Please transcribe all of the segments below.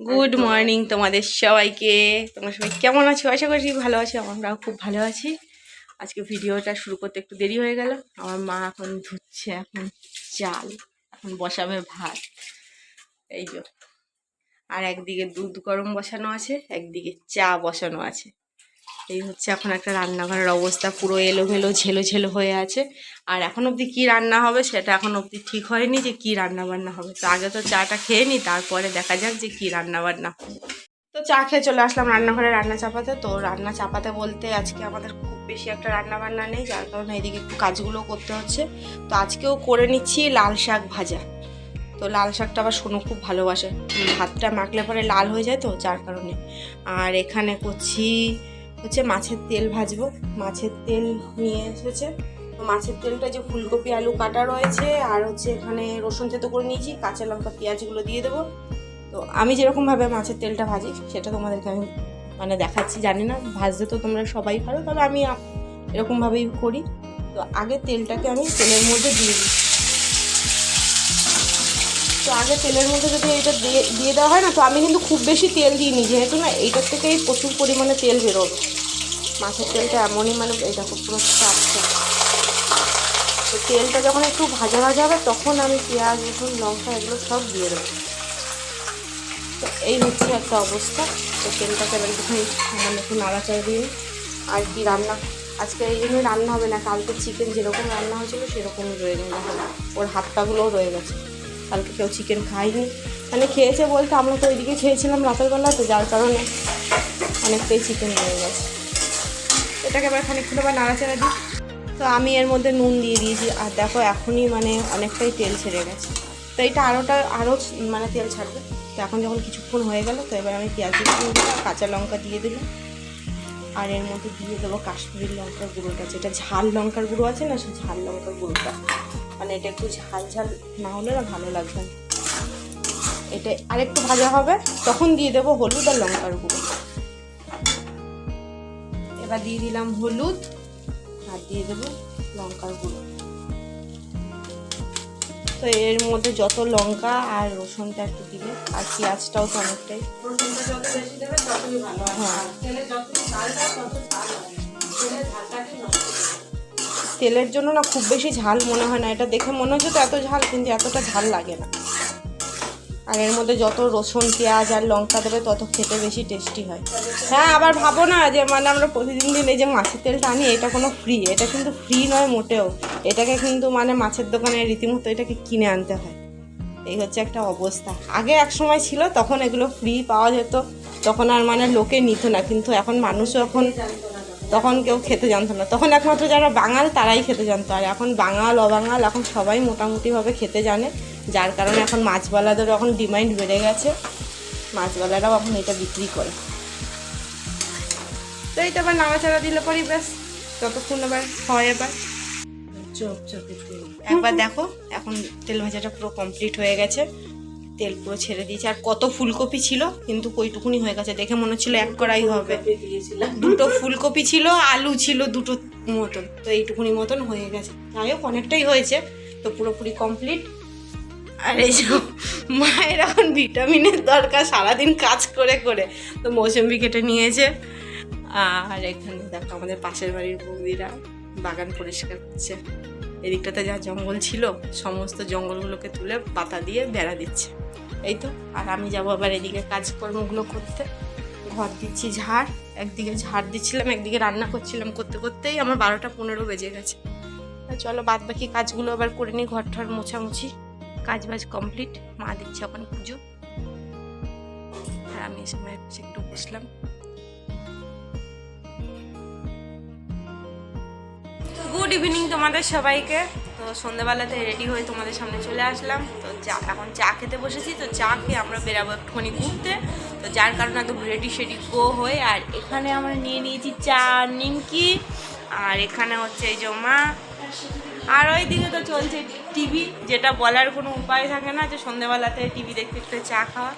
Good morning তোমাদের সবাইকে। তোমরা সবাই কেমন আছো? আশা করছি ভালো আছি, আমরাও খুব ভালো আছি। আজকে ভিডিওটা শুরু করতে একটু দেরি হয়ে গেল। আমার মা এখন ধুচ্ছে, এখন চাল, এখন বসাবে ভাত। এই যে। আর একদিকে দুধ গরম বসানো আছে, একদিকে চা বসানো আছে। এই হচ্ছে এখন একটা রান্নাঘরের অবস্থা, পুরো এলোমেলো ঝেলো ঝেলো হয়ে আছে। আর এখন অবধি কী রান্না হবে সেটা এখন অবধি ঠিক হয়নি যে কী রান্না বান্না হবে। তো আগে তো চাটা খেয়ে নিই তারপরে দেখা যাক যে কী রান্না বান্না হবে। তো চা খেয়ে চলে আসলাম রান্নাঘরে রান্না চাপাতে। তো রান্না চাপাতে বলতে আজকে আমাদের খুব বেশি একটা রান্না বান্না নেই, যার কারণে এদিকে একটু কাজগুলো করতে হচ্ছে। তো আজকেও করে নিচ্ছি লাল শাক ভাজা। তো লাল শাকটা আবার সোনু খুব ভালোবাসে। ভাতটা মাখলে পরে লাল হয়ে যায় তো, যার কারণে। আর এখানে করছি হচ্ছে মাছের তেল ভাজবো। মাছের তেল নিয়ে এসেছে মাছের তেলটা যে ফুলকপি, আলু কাটা রয়েছে, আর হচ্ছে এখানে রসুন থেতো করে নিয়েছি, কাঁচা লঙ্কা, পেঁয়াজগুলো দিয়ে দেবো। তো আমি যেরকমভাবে মাছের তেলটা ভাজি, সেটা তোমাদেরকে আমি মানে দেখাচ্ছি, জানি না, ভাজতে তো তোমরা সবাই পারো, তবে আমি এরকমভাবেই করি। তো আগে তেলটাকে আমি তেলের মধ্যে দিয়ে দিই তো আগে তেলের মধ্যে যদি এটা দিয়ে দিয়ে দেওয়া হয় না, তো আমি কিন্তু খুব বেশি তেল দিইনি, যেহেতু না এইটার থেকেই প্রচুর পরিমাণে তেল বেরোবে মাছের তেলটা এমনই মানে এটা খুব পুরো চাপছে তো তেলটা যখন একটু ভাজা ভাজা হবে, তখন আমি পেঁয়াজ, রসুন, লঙ্কা এগুলো সব দিয়ে দেবো। তো এই হচ্ছে একটা অবস্থা। তো তেলটাকে একটুখানি মানে একটু নাড়াচাড়া দিয়ে। আর কি রান্না, আজকে এই জন্যই রান্না হবে না, কালকে চিকেন যেরকম রান্না হয়েছিল সেরকমই রয়ে গেল ওর হাত পাগুলোও রয়ে গেছে। কালকে কেউ চিকেন খায়নি। মানে খেয়েছে বলতে আমরা তো ওইদিকে খেয়েছিলাম রাতের বেলা তো যার কারণে অনেকটাই চিকেন রয়ে গেছে। এটাকে এবার খানিকক্ষণ আবার নাড়াচাড়া দিই। তো আমি এর মধ্যে নুন দিয়ে দিয়েছি। আর দেখো, এখনই মানে অনেকটাই তেল ছেড়ে গেছে। তো এটা আরোটা আরও মানে তেল ছাড়বে। তো এখন যখন কিছুক্ষণ হয়ে গেল, তো এবার আমি পেঁয়াজ দিয়ে কাঁচা লঙ্কা দিয়ে দিলাম। আর এর মধ্যে দিয়ে দেবো কাশ্মীরি লঙ্কার গুঁড়োটা, যেটা ঝাল লঙ্কার গুঁড়ো আছে না, সেই ঝাল লঙ্কার গুঁড়োটা। মানে এটা একটু ঝাল ঝাল না হলে না ভালো লাগবে। না এটা আরেকটু ভাজা হবে তখন দিয়ে দেবো হলুদ আর লঙ্কার গুঁড়ো। এবার দিয়ে দিলাম হলুদ আর দিয়ে দেবো লঙ্কার গুঁড়ো। তো এর মধ্যে যত লঙ্কা আর রসুনটা একটু দিলে আর পেঁয়াজটাও তো অনেকটাই। হ্যাঁ। তেলের জন্য না খুব বেশি ঝাল মনে হয় না। এটা দেখে মনে হচ্ছে তো এত ঝাল, কিন্তু এতটা ঝাল লাগে না। আর এর মধ্যে যত রসুন, পেঁয়াজ আর লঙ্কা দেবে, তত খেতে বেশি টেস্টি হয়। হ্যাঁ আবার ভাবো না যে মানে আমরা প্রতিদিন দিন এই যে মাছের তেলটা আনি, এটা কোনো ফ্রি এটা কিন্তু ফ্রি নয় মোটেও। এটাকে কিন্তু মানে মাছের দোকানে রীতিমতো এটাকে কিনে আনতে হয়। এই হচ্ছে একটা অবস্থা। আগে এক সময় ছিল, তখন এগুলো ফ্রি পাওয়া যেত। তখন আর মানে লোকে নিত না, কিন্তু এখন মানুষও এখন তখন কেউ খেতে জানতো না। তখন একমাত্র যারা বাঙাল, তারাই খেতে জানতো। আর এখন বাঙাল, অবাঙাল, এখন সবাই মোটামুটিভাবে খেতে জানে। যার কারণে এখন মাছওয়ালাদেরও এখন ডিমান্ড বেড়ে গেছে। মাছওয়ালারাও এখন এটা বিক্রি করে। তো এইটা আবার নাড়াচাড়া দিলে পরই ব্যাস। ততক্ষণ আবার হয় এবার চোখ, চোখে একবার দেখো, এখন তেল ভাজাটা পুরো কমপ্লিট হয়ে গেছে। তেল পুরো ছেড়ে দিয়েছে। আর কত ফুলকপি ছিল কিন্তু কইটুকুনি হয়ে গেছে। দেখে মনে হচ্ছিল এক কড়াই হবে। দুটো ফুলকপি ছিল আলু ছিল দুটো মতন। তো এইটুকুনি মতন হয়ে গেছে। যাই হোক অনেকটাই হয়েছে। তো পুরোপুরি কমপ্লিট আর এই যে মায়ের এখন ভিটামিনের দরকার সারাদিন কাজ করে করে। তো মৌসুম্বি কেটে নিয়েছে। আর এখানে দেখো আমাদের পাশের বাড়ির বৌদিরা বাগান পরিষ্কার করছে। এদিকটাতে যা জঙ্গল ছিল সমস্ত জঙ্গলগুলোকে তুলে পাতা দিয়ে বেড়া দিচ্ছে। এই তো, আর আমি যাব আবার এদিকে কাজকর্মগুলো করতে। ঘর দিচ্ছি ঝাড়, একদিকে ঝাড় দিচ্ছিলাম, একদিকে রান্না করছিলাম করতে করতেই আমার বারোটা পনেরো বেজে গেছে। চলো বাদ বাকি কাজগুলো আবার করে নিই, ঘর ঠর মোছামুছি কাজ বাজ কমপ্লিট, মা দিচ্ছে ওখানে পুজো। আর আমি এসে মায়ের পাশে একটু বসলাম। গুড ইভিনিং তোমাদের সবাইকে। তো সন্ধ্যাবেলাতে রেডি হয়ে তোমাদের সামনে চলে আসলাম। তো চা এখন চা খেতে বসেছি, তো চা খেয়ে আমরা বেরাবো একটুখানি ঘুরতে। তো যার কারণে একদম রেডি সেডি গো হয়ে আর এখানে আমরা নিয়ে নিয়েছি চা, নিমকি, আর এখানে হচ্ছে এই জমা আর ওই দিকে তো চলছে টিভি যেটা বলার কোনো উপায় থাকে না যে সন্ধ্যেবেলাতে টিভি দেখতে দেখতে চা খাওয়া।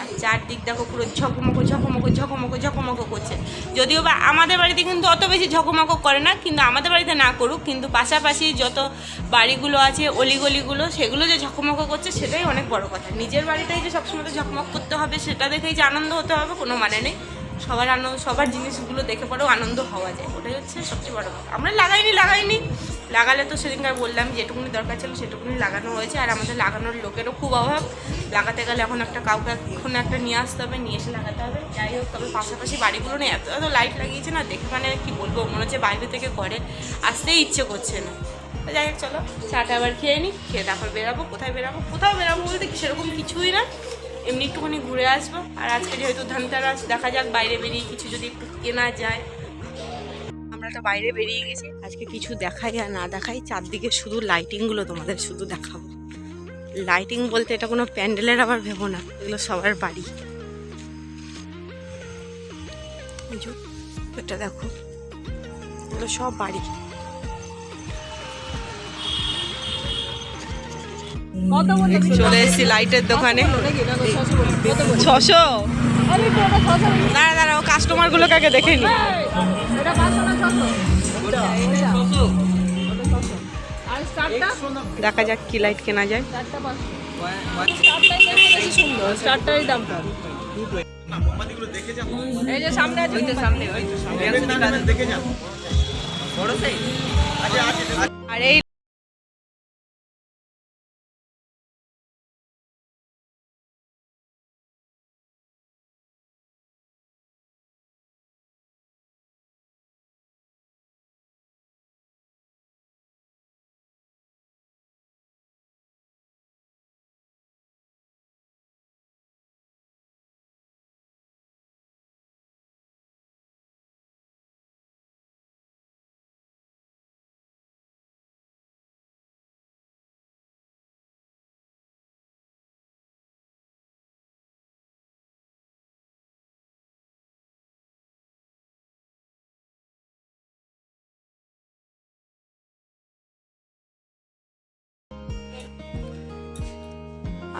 আর চারদিক দেখো পুরো ঝকমকো ঝকমকো ঝকমকো ঝকমকো করছে। যদিও বা আমাদের বাড়িতে কিন্তু অত বেশি ঝকমকো করে না, কিন্তু আমাদের বাড়িতে না করুক, কিন্তু পাশাপাশি যত বাড়িগুলো আছে, অলিগলিগুলো, সেগুলো যে ঝকমকো করছে, সেটাই অনেক বড় কথা। নিজের বাড়িটাই যে সবসময় তো ঝকমক করতে হবে, সেটা দেখেই যে আনন্দ হতে হবে, কোনো মানে নেই। সবার আনন্দ, সবার জিনিসগুলো দেখে পরেও আনন্দ হওয়া যায়। ওটাই হচ্ছে সবচেয়ে বড় কথা। আমরা লাগাইনি লাগাইনি। লাগালে তো সেদিনকার বললাম যেটুকুনি দরকার ছিল সেটুকুনি লাগানো হয়েছে। আর আমাদের লাগানোর লোকেরও খুব অভাব। লাগাতে গেলে এখন একটা কাউকে এখন একটা নিয়ে আসতে হবে, নিয়ে এসে লাগাতে হবে। যাই হোক, তবে পাশাপাশি বাড়িগুলো নিয়ে এত এত লাইট লাগিয়েছে না, দেখে মানে কি বলব, মনে হচ্ছে বাইরে থেকে ঘরে আসতেই ইচ্ছে করছে না। যাই হোক, চলো, চাটা আবার খেয়ে নিই খেয়ে তারপর বেরাবো। কোথায় বেরাবো? কোথাও বেরাবো বলতে কি সেরকম কিছুই না। এমনি একটুখানি ঘুরে আসব। আর আজকে যেহেতু ধানতেরাস, দেখা যাক বাইরে বেরিয়ে কিছু যদি একটু কেনা যায়। তো বাইরে বেরিয়ে গেছি। আজকে কিছু দেখাই আর না দেখাই চারদিকে শুধু লাইটিংগুলো তোমাদের শুধু দেখাবো। লাইটিং বলতে এটা কোনো প্যান্ডেলের আবার ভেবো না এগুলো সবার বাড়ি। এটা দেখো এগুলো সব বাড়ি। চলে এসেছি লাইটের দোকানে। ছশো। দাঁড়া দাঁড়া কাস্টমারগুলোকে আগে দেখে নি। দেখা যাক কি লাইট কেনা যায়। এই যে সামনে আছে। ওই তো সামনে ওই তো সামনে। আর এই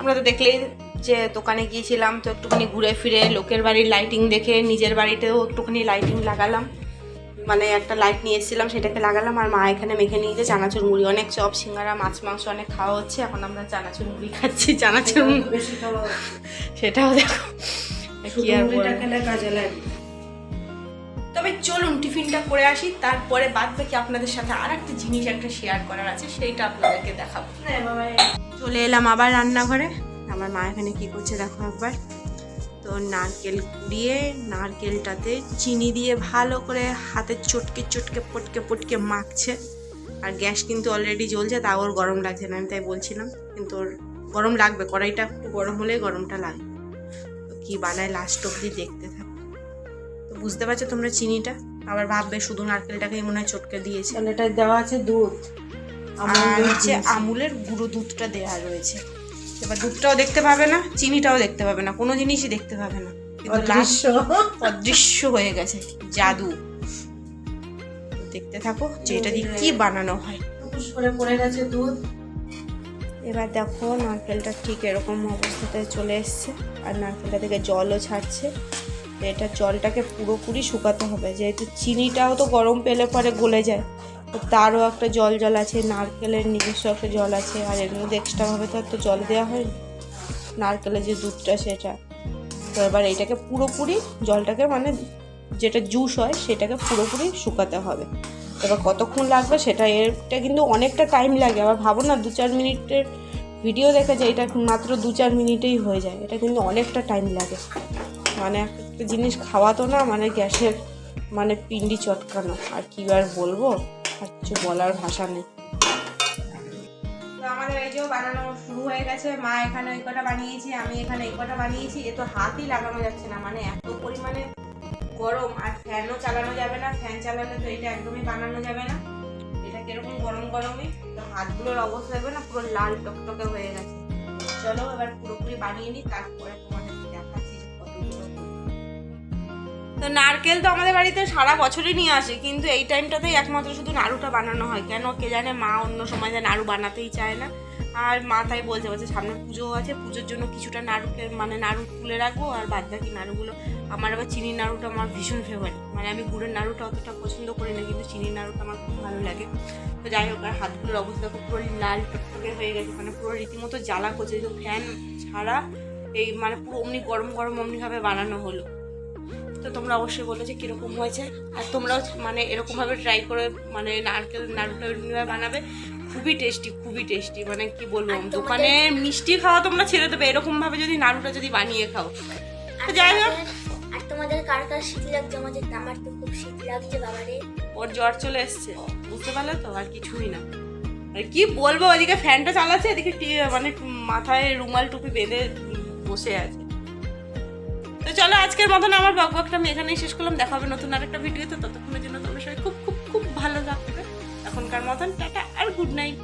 আমরা তো দেখলেই যে দোকানে গিয়েছিলাম তো একটুখানি ঘুরে ফিরে লোকের বাড়ির লাইটিং দেখে নিজের বাড়িতেও একটুখানি লাইটিং লাগালাম। মানে একটা লাইট নিয়ে এসেছিলাম সেটাকে লাগালাম। আর মা এখানে মেখে নিয়ে নিয়েছে চানাচুর মুড়ি। অনেক চপ সিঙ্গারা মাছ মাংস অনেক খাওয়া হচ্ছে। এখন আমরা চানাচুর মুড়ি খাচ্ছি চানাচুর মুড়ি। বেশি খাওয়া সেটাও দেখো। কি আর কাজে লাগে। তবে চলুন টিফিনটা করে আসি। তারপরে বাদ বাকি আপনাদের সাথে আর একটা জিনিস একটা শেয়ার করার আছে সেইটা আপনাদেরকে দেখাবো। চলে এলাম আবার রান্নাঘরে। আমার মা এখানে কি করছে দেখো একবার। তো নারকেল কুড়িয়ে নারকেলটাতে চিনি দিয়ে ভালো করে হাতে চটকে চটকে পটকে পটকে মাখছে। আর গ্যাস কিন্তু অলরেডি জ্বলছে তাও ওর গরম লাগছে না আমি তাই বলছিলাম। কিন্তু ওর গরম লাগবে কড়াইটা একটু গরম হলেই গরমটা লাগবে। তো কী বানায় লাস্ট অব্দি দেখতে থাকো। তো বুঝতে পারছ তোমরা চিনিটা? আবার ভাববে শুধু নারকেলটাকেই মনে হয় চটকে দিয়েছে। তাহলে এটা দেওয়া আছে দুধ। আর হচ্ছে আমুলের গুঁড়ো দুধটা দেওয়া রয়েছে। এবার দুধটাও দেখতে পাবে না চিনিটাও দেখতে পাবে না কোনো জিনিসই দেখতে পাবে না। অদৃশ্য। অদৃশ্য হয়ে গেছে জাদু। দেখতে থাকো যে এটা দিয়ে কি বানানো হয়। টুকুস করে পড়ে গেছে দুধ। এবার দেখো নারকেলটা ঠিক এরকম অবস্থাতে চলে এসছে আর নারকেলটা থেকে জলও ছাড়ছে। তো এটা জলটাকে পুরোপুরি শুকাতে হবে। যেহেতু চিনিটাও তো গরম পেলে পরে গলে যায়। তো তারও একটা জল জল আছে, নারকেলের নিজস্ব একটা জল আছে, আর এর মধ্যে এক্সট্রাভাবে তো আর তো জল দেওয়া হয় নারকেলের যে দুধটা সেটা। তো এবার এটাকে পুরোপুরি জলটাকে মানে যেটা জুস হয়, সেটাকে পুরোপুরি শুকাতে হবে। এবার কতক্ষণ লাগবে সেটা এটা কিন্তু অনেকটা টাইম লাগে। আবার ভাবো না, দু চার মিনিটের ভিডিও দেখা যায় এটা মাত্র দু চার মিনিটেই হয়ে যায়। এটা কিন্তু অনেকটা টাইম লাগে। মানে একটা জিনিস খাওয়াতো না মানে গ্যাসের মানে পিন্ডি চটকানো। আর কি আর বলব? আর কিছু বলার ভাষা নেই। তো আমাদের এই যে বানানো শুরু হয়ে গেছে, মা এখানে ওই কটা বানিয়েছি, আমি এখানে এই কটা বানিয়েছি হাতই লাগানো যাচ্ছে না মানে এত পরিমাণে গরম, আর ফ্যানও চালানো যাবে না, ফ্যান তো এটা একদমই বানানো যাবে না। এটা কীরকম গরম তো হাতগুলোর অবস্থা না, পুরো লাল টকটকে হয়ে গেছে। চলো এবার পুরোপুরি বানিয়ে নিই, তারপরে তোমাদের তো নারকেল তো আমাদের বাড়িতে সারা বছরই নিয়ে আসে, কিন্তু এই টাইমটাতেই একমাত্র শুধু নাড়ুটা বানানো হয়। কেন কে জানে মা অন্য সময় নাড়ু বানাতেই চায় না। আর মা তাই বলছে বলছে সামনে পুজো আছে, পুজোর জন্য কিছুটা নাড়ুকে মানে নাড়ু তুলে রাখব, আর বাদ বাকি নাড়ুগুলো আমার আবার চিনির নাড়ুটা আমার ভীষণ ফেভারিট মানে আমি গুড়ের নাড়ুটা অতটা পছন্দ করি না, কিন্তু চিনির নাড়ুটা আমার খুব ভালো লাগে। তো যাই হোক, আর হাতগুলোর অবস্থা পুরো লাল টকটকে হয়ে গেছে মানে পুরো রীতিমতো জ্বালা করছে ফ্যান ছাড়া এই মানে পুরো অমনি গরম গরম অমনিভাবে বানানো হলো। তো তোমরা অবশ্যই বলো যে কীরকম হয়েছে। আর তোমরাও মানে এরকমভাবে ট্রাই করে মানে নারকেল এরকমভাবে বানাবে। খুবই টেস্টি খুবই টেস্টি মানে কি বলব? দোকানে মিষ্টি খাওয়া তোমরা ছেড়ে দেবে। এরকমভাবে যদি নাড়ুটা যদি বানিয়ে খাও। তো যাই হোক। আর তোমাদের কার কার শীত লাগছে? আমাদের আমার তো খুব শীত লাগছে বাবারে। ওর জ্বর চলে এসছে। বুঝতে পারলে তো? আর কিছুই না। আর কি বলব? ওদিকে ফ্যানটা চালাচ্ছে। এদিকে মানে মাথায় রুমাল টুপি বেঁধে বসে আছে। চলো আজকের মতন আমার বক বকটা আমি এখানেই শেষ করলাম। দেখা হবে নতুন আরেকটা ভিডিওতে ততক্ষণের জন্য তোমার সবাই খুব খুব খুব ভালো থাকবে। এখনকার মতন টাটা আর গুড নাইট